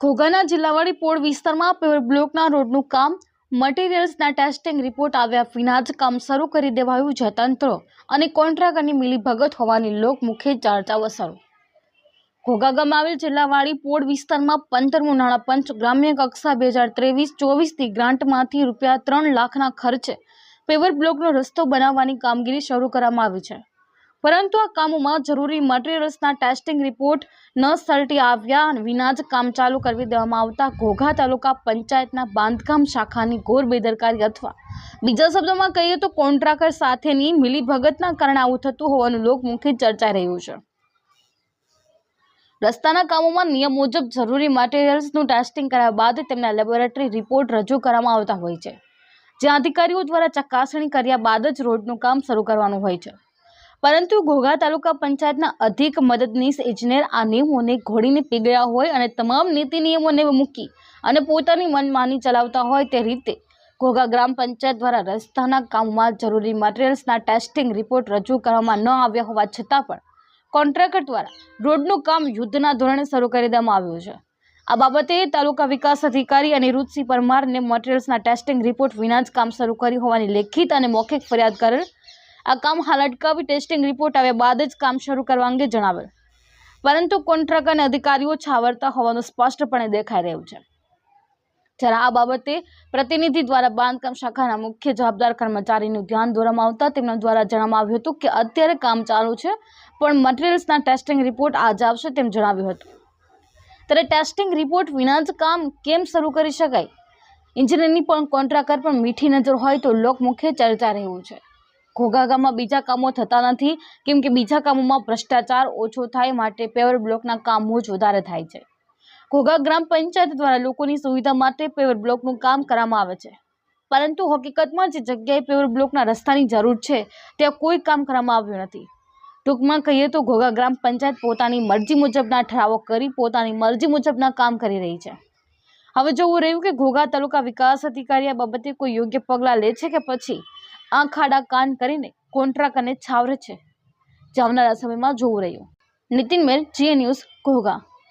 ઘોઘાના જિલ્લાવાડી પોળ વિસ્તારમાં પેવર બ્લોકના રોડનું કામ મટીરિયલ્સના ટેસ્ટિંગ રિપોર્ટ આવ્યા વિના જ કામ શરૂ કરી દેવાયું છે તંત્ર અને કોન્ટ્રાક્ટરની મિલીભગત હોવાની લોકમુખે ચર્ચાઓ શરૂ ઘોઘા ગામે આવેલ જિલ્લાવાડી પોળ વિસ્તારમાં પંદરમું નાણાં પંચ ગ્રામ્ય કક્ષા બે હજાર ત્રેવીસ ચોવીસથી ગ્રાન્ટમાંથી રૂપિયા ત્રણ લાખના ખર્ચે પેવર બ્લોકનો રસ્તો બનાવવાની કામગીરી શરૂ કરવામાં આવી છે. પરંતુ આ કામોમાં જરૂરી મટીરિયલ્સના ટેસ્ટિંગ રિપોર્ટ ન સર્ટી આવ્યા વિના જ કામ ચાલુ કરી દેવામાં આવતા ઘોઘા તાલુકા પંચાયતના બાંધકામ શાખાની ઘોર બેદરકારી અથવા બીજા શબ્દોમાં કહીએ તો કોન્ટ્રાક્ટર સાથેની મિલીભગતના કારણે આવું થતું હોવાનું લોકમુખે ચર્ચાઈ રહ્યું છે. રસ્તાના કામોમાં નિયમ મુજબ જરૂરી મટીરિયલ્સનું ટેસ્ટિંગ કર્યા બાદ તેમના લેબોરેટરી રિપોર્ટ રજૂ કરવામાં આવતા હોય છે. જ્યાં અધિકારીઓ દ્વારા ચકાસણી કર્યા બાદ જ રોડનું કામ શરૂ કરવાનું હોય છે. પરંતુ ઘોઘા તાલુકા પંચાયતના અધિક મદદનીશ ઇજનેર આ નિયમોને ઘોડીને પી ગયા હોય અને તમામ નીતિ નિયમોને મૂકી અને પોતાની મનમાની ચલાવતા હોય તે રીતે ઘોઘા ગ્રામ પંચાયત દ્વારા રસ્તાના કામમાં જરૂરી મટીરિયલ્સના ટેસ્ટિંગ રિપોર્ટ રજૂ કરવામાં ન આવ્યા હોવા છતાં પણ કોન્ટ્રાક્ટર દ્વારા રોડનું કામ યુદ્ધના ધોરણે શરૂ કરી દેવામાં આવ્યું છે. આ બાબતે તાલુકા વિકાસ અધિકારી અનિરુદ્ધસિંહ પરમારને મટીરિયલ્સના ટેસ્ટિંગ રિપોર્ટ વિના જ કામ શરૂ કર્યું હોવાની લેખિત અને મૌખિક ફરિયાદ કરેલ આ કામ હાલ અટકાવી ટેસ્ટિંગ રિપોર્ટ આવ્યા બાદ જ કામ શરૂ કરવા અંગે જણાવેલ. પરંતુ કોન્ટ્રાક્ટ અને અધિકારીઓ છાવરતા હોવાનું સ્પષ્ટપણે દેખાઈ રહ્યું છે. જ્યારે આ બાબતે પ્રતિનિધિ દ્વારા બાંધકામ શાખાના મુખ્ય જવાબદાર કર્મચારીનું ધ્યાન દોરવામાં આવતા તેમના દ્વારા જણાવવામાં આવ્યું હતું કે અત્યારે કામ ચાલુ છે, પણ મટીરિયલ્સના ટેસ્ટિંગ રિપોર્ટ આજ આવશે તેમ જણાવ્યું હતું. ત્યારે ટેસ્ટિંગ રિપોર્ટ વિના જ કામ કેમ શરૂ કરી શકાય? ઇન્જિનિયરની પણ કોન્ટ્રાક્ટર પણ મીઠી નજર હોય તો લોકમુખે ચર્ચા રહેવું છે. ઘોઘા ગામમાં બીજા કામો થતા નથી. કેમ કે બીજા કામોમાં ભ્રષ્ટાચાર ઓછો થાય માટે પેવર બ્લોકના કામો જ વધારે થાય છે. ઘોઘા ગ્રામ પંચાયત દ્વારા લોકોની સુવિધા માટે પેવર બ્લોકનું કામ કરવામાં આવે છે. પરંતુ હકીકતમાં જે જગ્યાએ પેવર બ્લોકના રસ્તાની જરૂર છે, ત્યાં કોઈ કામ કરવામાં આવ્યું નથી. ટૂંકમાં કહીએ તો ઘોઘા ગ્રામ પંચાયત પોતાની મરજી મુજબના ઠરાવો કરી પોતાની મરજી મુજબના કામ કરી રહી છે. હવે જોવું રહ્યું કે ઘોઘા તાલુકા વિકાસ અધિકારી આ બાબતે કોઈ યોગ્ય પગલાં લે છે કે પછી? આંખ આડા કાન કરીને કોન્ટ્રાક્ટરને છાવરે છે. જે સમયમાં જોવું રહ્યું. નીતિન મેર જીએ ન્યૂઝ ઘોઘા.